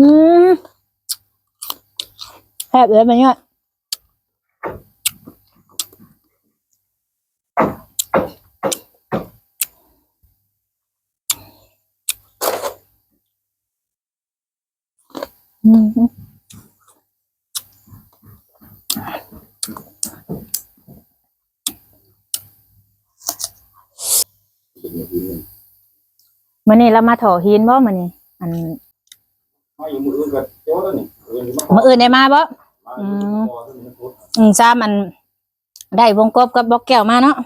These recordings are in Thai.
อืมแซ่บเลยมันเนี่ยอืมมื่อนี้เรามาถอหินบ่มื่อนี้อัน มาอยู่มืออื่นก็เจ้าแล้วนี่มืออื่นมามื่ออื่นได้มาบ่มาอยู่พอซึ่งมันพูด อืมซ้ำมันได้วงกบกับบล็อกแก้วมาเนาะ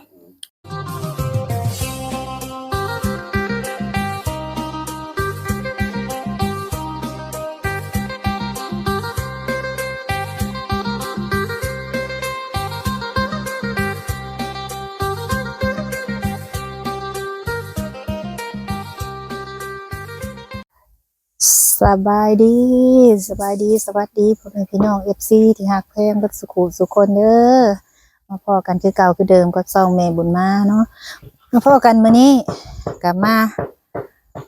บายดีสบายดีสวัสดีพ่อแม่พี่น้องเอฟซีที่หักเพลงบักสุขุสุคนเด้อมาพอกันคือเก่าคือเดิมกับซองแม่บุญมาเนาะมาพอกันมื้อนี้กลับมา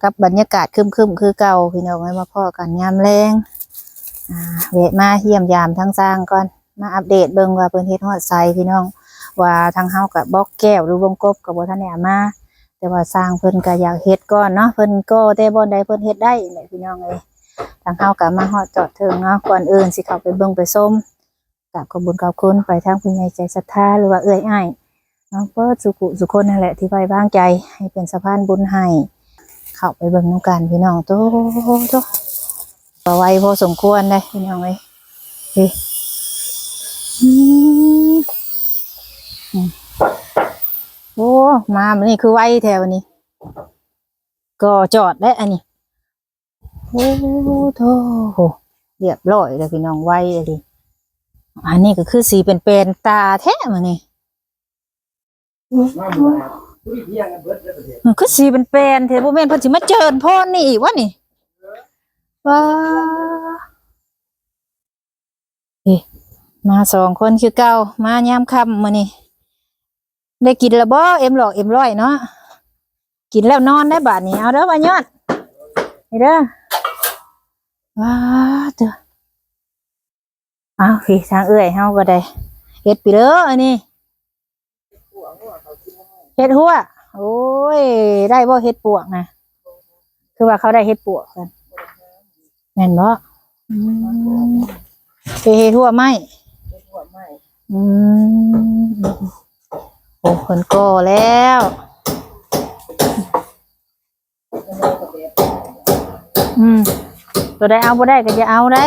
กับบรรยากาศครึมคือเก่าพี่น้องมาพอกันยามแรงเวะมาเยี่ยมยามทั้งสร้างก่อนมาอัปเดตเบิ่งว่าเพิ่นเฮ็ดฮอดไซพี่น้อง ว่าทางเฮากับบล็อกแก้วหรือวงกบกับบ่ทันได้มา แต่ว่าสร้างเพิ่นก็อยากเฮ็ดก่อนเนาะเพิ่นก็แต่บ่ได้เพิ่นเฮ็ดได้แหละพี่น้องเอ้ยทางเฮาก็มาฮอดจอดถึงเนาะก่อนอื่นสิเข้าไปเบิ่งไปส้มกับขอบุญขอบคุณไปทางผู้ใหญ่ใจศรัทธาหรือว่าเอื้อยอ้ายเนาะเปิดสุขุสุคนนั่นแหละที่ไว้วางใจให้เป็นสะพานบุญให้เข้าไปเบิ่งนํกันพี่น้องโตโตก็ไวพอสมควรเลยพี่น้องเอ้ยเฮ้อืมอืม โอ้มามันนี่คือไวแถวนี้ ก็จอดได้อันนี้โอ้โธ่เรียบร้อยแล้วพี่น้องไว้เลยดิอันนี้ก็คือสีเป็นเป็นๆตาแท้มานี่มาหมู่บ้านผู้ที่เที่ยงกันเบิดแล้วประเทศมันคือสีเป็นเป็นๆเทบุเมนเพิ่นสิมาเจิญพรนี่อีกวะนี่ว้าเอ๊ะมาสองคนคือเก่ามายามค่ำมานี่ ได้กินแล้วบ่เอ็มหลอกเอ็มร้อยเนาะกินแล้วนอนได้บาดนี้เอาเด้อวายอดนี่เด้อว้าเด้อเอาพี่ทางเอื้อยเฮาก็ได้เฮ็ดไปเด้ออันนี้เฮ็ดหัวโอ้ย ได้บ่เฮ็ดปวกนะคือว่าเขาได้เฮ็ดปวกกันแม่นบ่อืมไปเฮ็ดหัวไหมอืม โอ้เพิ่นก่อแล้วอืมตัวได้เอาบ่ได้ก็จะเอาได้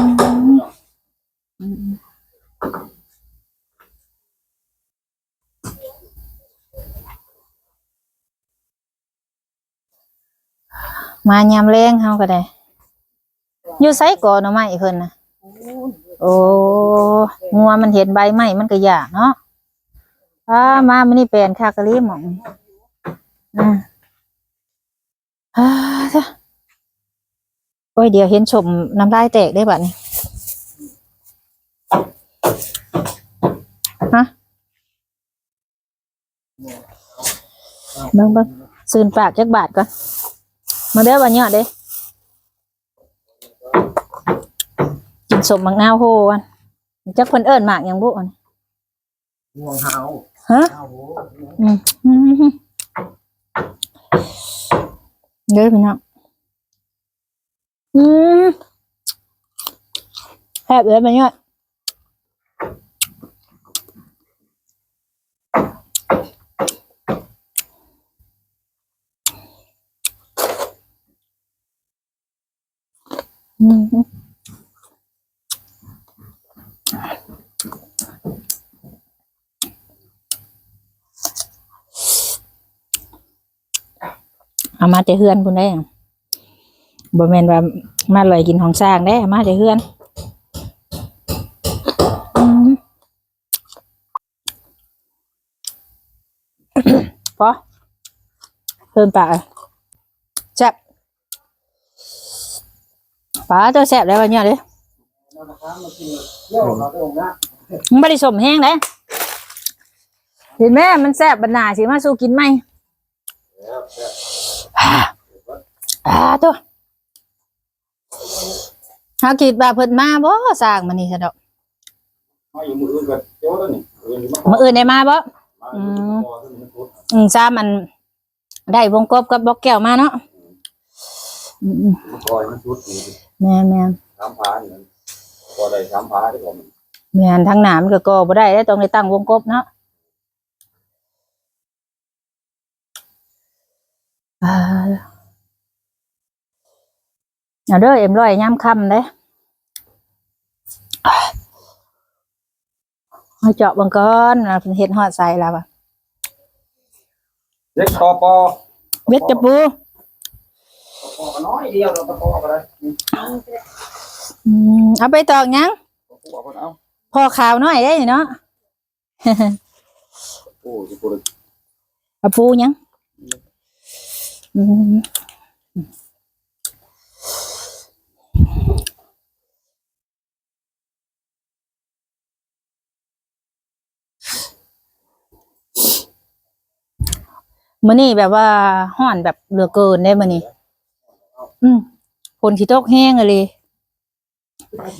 มอืมมายามแรงเฮาก็ได้ อยู่ไสก่อนเนาะไม้เพิ่นน่ะ โอ้งัวมันเห็นใบไม้มันก็ยากเนาะอ่ามามันนี่แปลนคากะลีหมองอ่าอ่าจ้ะโอ้ยเดี๋ยวเห็นชมน้ำลายแตกได้บัดนี้ฮะเบิ่งเบิ่งซืนปากจักบาทก่อนมาเด้อบัดเนี้ยเด้ สมมักนาวโหวันจักเพิ่นเอิ้นหมากหยังบุอันง่วงหาวฮะหาวโหอืมอืมเด้อพี่น้องอืมแซ่บเลยมันเนี่ยอืม มาแต่เฮือนพุ่นได้บ่แม่นว่ามาลอยกินของสร้างได้มาแต่เฮือนพอเพิ่มปากแซ่บปลาตัวแซ่บแล้ววะเนี่ยเด้มาตะครั้งมากินไม่ได้สมแห้งเลยเห็นไหมมันแซ่บบรรณาสิมาสู้กินไหมแล้วแต่ อ่าตัวเฮาคิดว่าเพิ่นมาบ่สร้างมันนี่ซะดอกมาอยู่มืออื่นก็เจ้าแล้วนี่อื่นอยู่มามื้ออื่นได้มาบ่มาอยู่มาพอขึ้นมันพุดอืมซ้ามัน ได้วงกบกับบอกแก้วมาเนาะอืมมาพอมันชุดนี่ๆแม่นแม่นสามพานี่พอได้สามพาที่ผมแม่นทางหน้ามันก็ก่อบ่ได้แล้วต้องได้ตั้งวงกบเนาะอ่า เอาเด้อเอ็มร้อยยามค่ำเด้เอาเจาะเบังก่อนเราเฮ็ดฮอดใส่แล้วอะเล็กตอปอเว็ดจะปูปอน้อยเดียวเราตอปอก็ได้อืมเอาไปตอกหยังปอเอาเอาพอข่าวน้อยได้เนาะโอ้สิปูเอาปูหยัง มมื้อนี้แบบว่าฮ้อนแบบเหลือเกินได้มื้อนี้อืมฝนสิตกแห้งอะเลย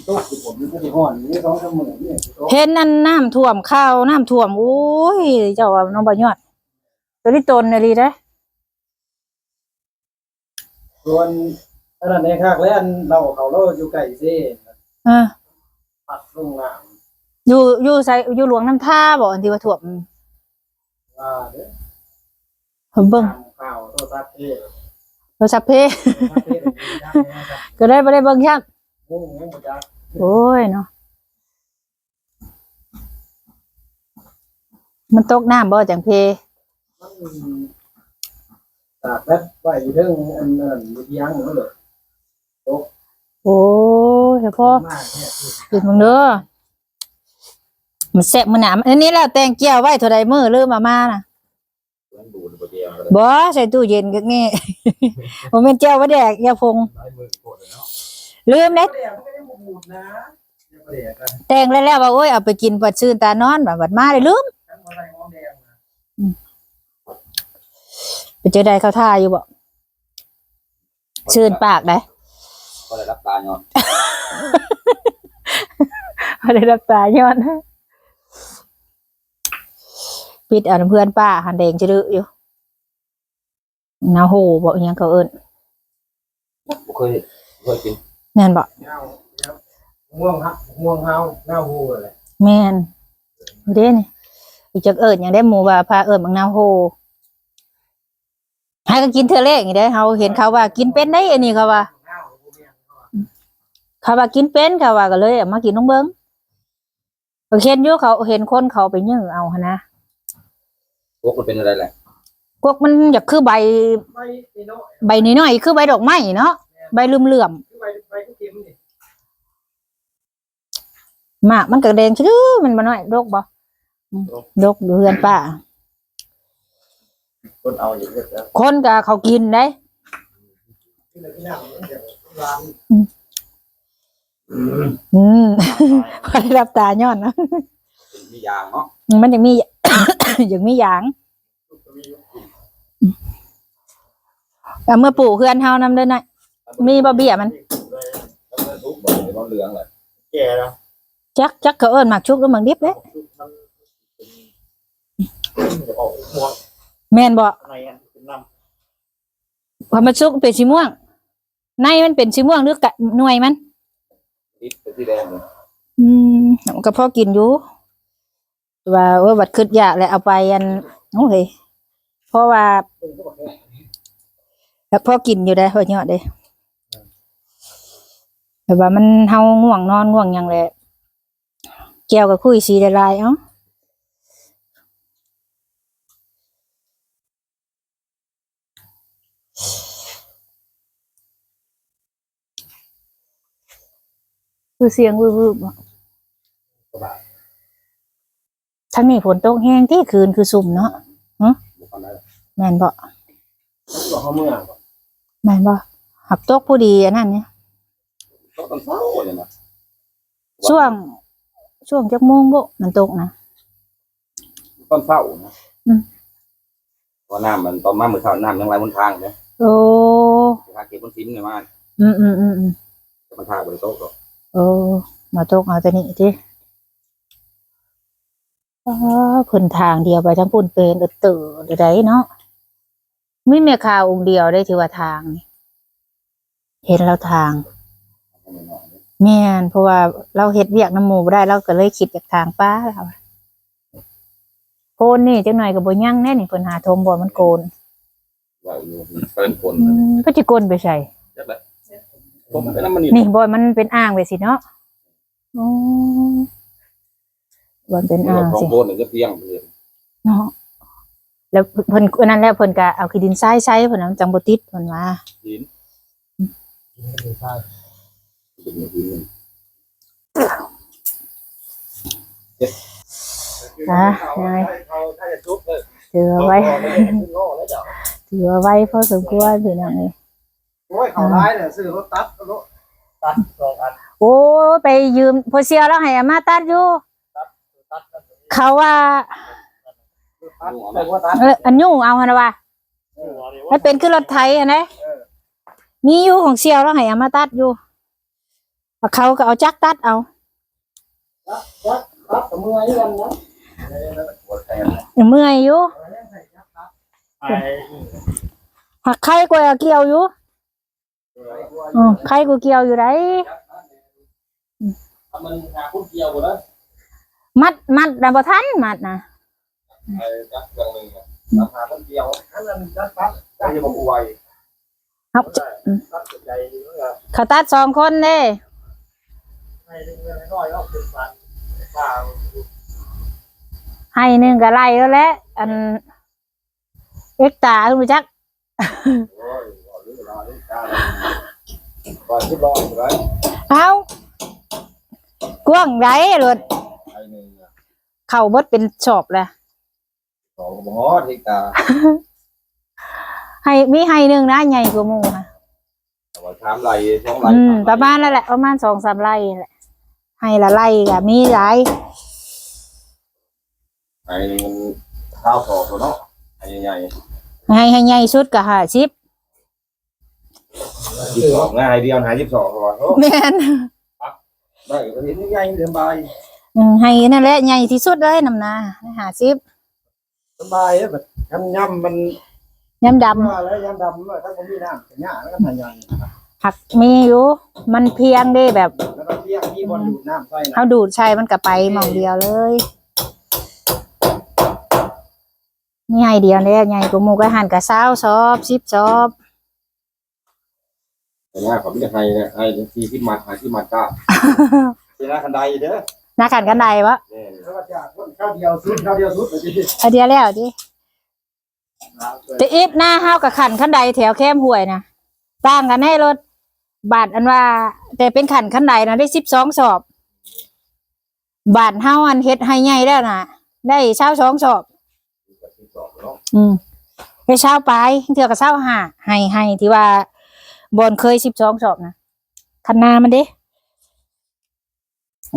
โต๊ะที่ผมนี่ห่อนนี่ต้องทำมือนี่โต๊ะเห็นนั่นน้ำท่วมข้าวน้ำท่วมโอ้ยเจ้าว่าน้องบ่ยอดตัวนี้ตนอะลีเด้อส่วนอันนั้นในภาคแล้วอันเราเขาเราอยู่ไก่เซ่เออปักลงน้อยู่อยู่ใส่อยู่หลวงน้ำท่าบ่อันที่ว่าท่วมำว่าเด้อ ผมเบิ่งตามข่าวโทรศัพท์เท่โทรศัพท์เพโทรศัพท์เท่เลยนะครับก็ได้บ่ได้เบิ่งยักงงงงหมดจักโอ้ยเนาะมันตกน้ำบ่จังเพมันตากแล้วไว้เรื่องอันนั้นมีเพียงนั่นเลยโอ้ยเฉพาะมากเนี่ยกินมึงเด้อมันแซ่บมันหนามอันนี้แล้วแตงเกียวไว้เท่าใดมื้อลืมมามาน่ะ มันดูดเดียวก็ได้บ่ใส่ตู้เย็นก็งี้บ่แม่นแก้วบ่แดกยาพงได้มือโคตรเนาะลืมเด้เดี๋ยวไม่ได้บูดนะเดี๋ยวเดี๋ยวกันแต่งแล้วแล้วว่าโอ้ยเอาไปกินปัดชื่นตานอนแบบบัดมาได้ลืมทั้งอะไรหอมแดงนะไปเจอใดเขาท่าอยู่บ่ชื่นปากได้ก็ได้รับตาเนาะบ่ได้รับตาย้อน ปิดเอาน้ำเพื่อนป้าหันแดงจะดื้ออยู่นาโหบ่อิหยังเขาเอิ้นบ่เคยเคยกินแม่นบ่เงาเงาง่วงฮะง่วงเฮาเงาหูอะไรแม่นเด้นี่อีจักเอิ้นหยังได้หมู่ว่าพาเอิ้นบักนาโหให้ก็กินเทื่อแรกนี่ได้เฮาเห็นเขาว่ากินเป็นได้อันนี้เขาว่าเงาหูเมียงเขาอะเขาว่ากินเป็นเขาว่าก็เลยเอามากินน้องเบิ้งเขาเห็นอยู่เขาเห็นคนเขาไปยื้อเอาหั้นนะ พวกมันเป็นอะไรแหละพวกมันอยากคือใบไม่ไม่น้อยใบน้อยๆคือใบดอกไม้เนาะใบเหลื่อมคือไปไปทุกเกมนี่ๆมากมันก็แดงชื้อมันบ่น้อยดกบ่อืมดกดูเฮือนป้า คนเอาอยู่เยอะแล้วคนก็เขากินได้ที่ไหนที่นั่งเดี๋ยวร้านอืม พอได้รับตาย้อนนะเป็น มียางเนาะมันยังมี ยังมีหยางเอาเมื่อปลูกเฮือนเฮานำเด้อหน่อยมีบ่เบี้ยมันแล้วมันทุกบ่ได้บ่เหลืองเลยแก่แล้วจักจักเขาเอิ้นหมักชุกหรือหมักดิบเด้มันจะออกม่วงแม่นบ่อะไรอะเป็นน้ำพอมันสุกเป็นสีม่วง ในมันเป็นสีม่วงหรือกะหน่วยมันติดเป็นสีแดงเลยอืมมันก็พอกินอยู่ ว่าเออบัดคืดยากและเอาไปอันโอ้ยเพราะว่าแล้วพอกินอยู่ได้พอเนาะเด้แต่ว่ามันเฮาง่วงนอนง่วงหยังแหละแก้วก็คุยสีละลายเอ้าคือเสียงวืบๆอะ ทั้งนี้ฝนตกแห้งที่คืนคือสุ่มเนาะบ่ปานใดแม่นบ่ก็เขาเมื่อแม่นบ่หักตกผู้ดีอันนั้นเนี่ยต้องต้องเศร้าเลยนะช่วง ช่วงจักโมงบ่มันตกนะต้นเศร้านะอืมเพราะน้ำมันตอนมามื้อเช้าน้ำยังไหลบนทางเนี่ยโอ้ทางเก็บบนซิมเนี่ยมาอืมอืมอืมอืมมันทางบนโต๊ะก็โอ้มาตกเอาแต่นี่ติ อ๋อเพิ่นทางเดียวไปทั้งปุ่นเป็นเออเตื่อได้เนาะมีแม่ข่าวองค์เดียวได้ถือว่าทางนี่เห็นแล้วทางแม่นเพราะว่าเราเฮ็ดเวียกน้ำหมูบ่ได้เราก็เลยคิดจากทางป้าแล้วโคนนี่จังหน่อยก็บ่ยั่งแน่นี่เพิ่นหาทมบ่มันโกนว่าอยู่เป็นคนอืมก็สิโกนไปใส่จักแหละผมเป็นน้ำมันนี่นี่บ่มันเป็นอ่างไปสิเนาะอ๋อ บ่มันเป็นอ่างของสิโบนก็เพียงเลยเนาะแล้วเพิ่นอันนั้นแล้วเพิ่นก็เอาขี้ดินทรายใช้เพิ่นน่ะมันจังบ่ติดเพิ่นว่าหินไม่ใช่เป็นหินฮะยังไงเขาถ้าจะทุบเลยถือไว้ขึ้นโล่แล้วจ้ะถือไว้พอสมควรพี่น้องเอ้ยโอ้ยเขาร้ายเนี่ยซื้อรถตัดรถตัดสองอันโอ้ยไปยืมพอเสียแล้วให้อามาตัดอยู่ตัดกัน เขาว่าเอออันยุ่งเอาหั่นะว่าให้เป็นคือรถไถอันนะมีอยู่ของเสียวแล้วให้อามาตัดอยู่เขาก็เอาจักตัดเอาเมื่อยอยู่หักไข่กว่าเกี่ยวอยู่ไข่กูเกี่ยวอยู่ไดมันหาคุณเกี่ยวหมดแล้ว มัดมัดน่ะบ่ทันมัดน่ะไอ้จักอย่างหนึ่งราคาคนเกี่ยวอันนั้นตัดตัดได้ยังบอกไวครับตัดใจเมื่อเขาตัดสองคนเด้ให้เงินน้อยเอาเป็นพันป้าให้หนึงก็ไล่แล้วแหละอันเอ็กตารู้จักโอ้ยรอเรื่องรอเรื่องการก่อนที่รออยู่ไรเอากว้างไรรถไอ้หนึ่ง เข้าเบิดเป็นชอบเลยสองหมอที่ตาให้มีให้หนึงนะใหญ่กว่าหมู่ค่ะแต่ว่าถามไรสองไรอืมประมาณนั่นแหละประมาณสองสามไร่แหละให้ละไร่ก็มีหลายไอ้นี่มันข้าวสอบตัวเนาะไอ้ใหญ่ให้ให้ใหญ่สุดก็ห้าสิบๆยี่สิบสองง่ายเดียวหายี่สิบสองก่อนแม่นได้ก็เห็นง่ายเดินไปอืม ให้นั่นแหละใหญ่ที่สุดเลยนำนาห้าสิบสบายแบบยำยำมันย้ำดว่าแล้วยำดำถ้าผมมีน้ำเป็นหญ้าแล้วก็ทานยังำหักมีอยู่มันเพียงได้แบบแล้วก็เที่ยงที่บอลดูดน้ำใส่นะเอาดูดใช้มันก็ไปหมองเดียวเลยนี่ให้เดียวเลยใหญ่กว่าหมูก็หันกับเศร้าซอบสิบซอบแต่หน้าเขาไม่ได้ให้นะให้ที่ที่มาหาที่มาจ้าที่หน้าคันไดเด้อ หน้าขันกันใดวะเนี่ยแล้วก็จากข้าวเดียวสุดข้าวเดียวสุดเลยที่เอาเดียวแล้วดิแต่อีฟหน้าห้าวกับขันขันใดแถวแคมห่วยนะต่างกันให้รถบาทอันว่า แต่เป็นขันขันใดนะได้สิบสองสอบ บาทห้าอันเฮ็ดให้ใหญ่แล้วนะได้เช้าสองสอบที่สองเนาะอืมไปเช้าไปเถื่อกับเช้าห้าให้ให้ที่ว่าบอนเคยสิบสองสอบนะคันนามันเด้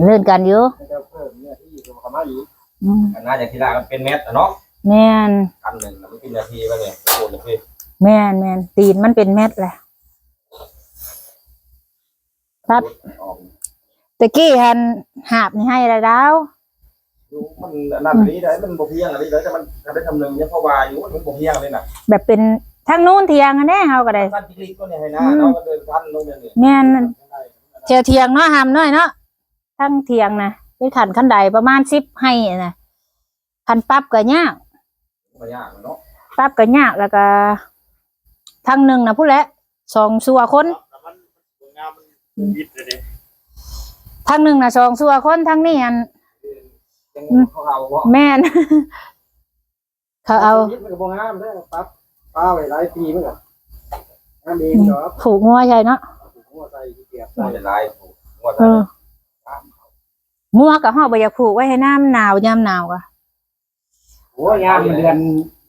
เลื่อนกันอยู่จะเพิ่มเนี่ยที่อยู่กับมาอยู่อืมคันหน้าจากที่ละมันเป็นเม็ดเนาะแม่นคันหนึ่งมันเป็นนาทีไปเนี่ยโอ้โหเลยแม่นแม่นตีนมันเป็นเม็ดแหละครับออกตะกี้หันหาบนี่ให้ละดาวดูมันนั่นนี้ได้มันบ่เพียงอะไรเลยแต่มันได้ทำหนึ่งเนี่ยเพราะว่าอยู่มันบ่เพียงเลยน่ะแบบเป็นทางนู้นเทียงอันนี้เฮาก็ได้ท่านจิกลิกก็เนี่ยให้หน้าเนาะมันเดินทันลงเนี่ยแม่น เทียวเทียงเนาะหามน้อยเนาะ ทั้งเทียงนะไปขันขันใดประมาณสิบให้นะขันปั๊บก็ยากมันยากเนาะปั๊บก็ยากแล้วก็ทางหนึ่งนะผู้นแหละสองสัวคนมันงามมันยิบเลยทางหนึ่งนะสองสัวคนทางนี้อันยังเขาเอาว่าแม่นเขาเอายิบมันก็บ่งามได้ปั๊บป้าไว้หลายปีมั้งอะงามเองเนาะผูกงัวใช่เนาะหัวใส่เกียบหัวใส่จะลายหัวเอจะ องัวกับห่อใบอยากผูกไว้ให้น้ำหนาวยามหนาวก็หัวยามมันเดือน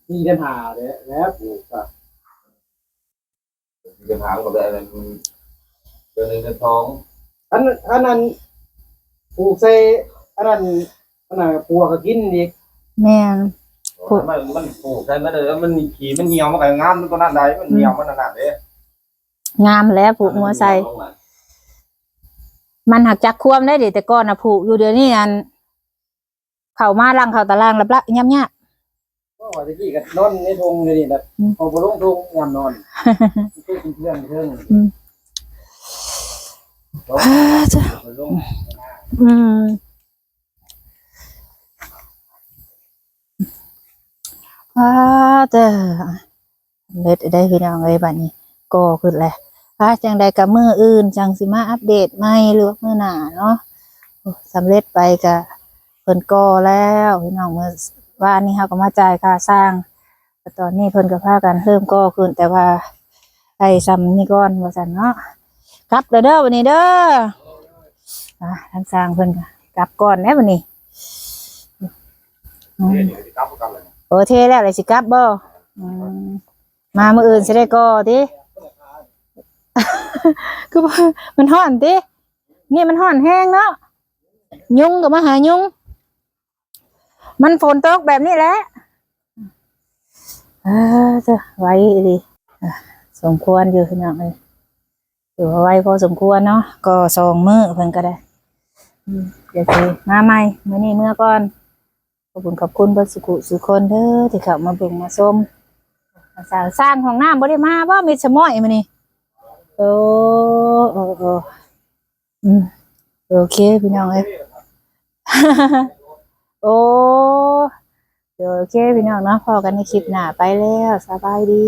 มีเดือนหาเลยแล้วปลูกอะเดินทางกับอะไรเดินเดินเดินทองอันอันนั้นปลูกใส่อันนั้นอันนั้นปลูกก็กินอีกแม่นมันมันปลูกใช่ไหมเด้อมันขี่มันเหี่ยวมันก็งามมันก็นั่นใดมันเหี่ยวมันนั่นเด้งามแล้วผูกงัวใส่ มันหักจักควมได้เดิแต่ก่อนน่ะผูกอยู่เดี๋ยวนี้อันเข้ามาลังเข้าตารางแล้วละย่ำยากก็ว่าตะกี้ก็นอนในทงเลยนี่แบบอืมพอบ่ลงทงยามนอนเพื่อนเพื่อนเพื่อนอืมลงอ่าจ้ะบ่ลงอืมอ่าเด้อเล็ดได้พี่น้องเอ้ยบัดนี้ก็ขึ้นแหละ อ่าจังใดกับมืออื่น จังสิมาอัปเดตใหม่หรือว่ามือหน้าเนาะโอ้สำเร็จไปกะเพิ่นก็แล้วพี่น้องเมื่อวานนี้เฮาก็มาจ่ายค่าสร้างแต่ตอนนี้เพิ่นก็พากันเริ่มก็ขึ้น แต่ว่าไอ้ซ้ำนี่ก่อนว่าซั่นเนาะกลับเลยเด้อวันนี้เด้ออะทางสร้างเพิ่นก็กลับก่อนแหน่บัดนี้อืมเดี๋ยวสิกลับกันเลยโอเทแล้วเลยสิกลับบ่อืมมามื้ออื่นสิได้ก่อติ คือมันฮ้อนตินี่มันฮ้อนแห้งเนาะยุงก็มาหายุง มันฝนตกแบบนี้แหละเออจะไว้ดีสมควรอยู่พี่น้องเอ้ยถือว่ไว้พอสมควรเนาะก็สองมือเพิ่นก็ได้เดี๋ยวสิมาใหม่มื้อนี้เมื่อก่อนขอบคุณขอบคุณเบิดสุขุสุคนเด้อที่เข้ามาเบิ่งมาชมสร้างสร้างของน้ำบ่ได้มาบ่มีสมอยมื้อนี้ โอ้โอ้โอ้อืมโอเคพี่น้องเอ้ยโอ้เดี๋ยวโอเคพี่น้องเนาะพอกันในคลิปหน้าไปแล้วสบายดี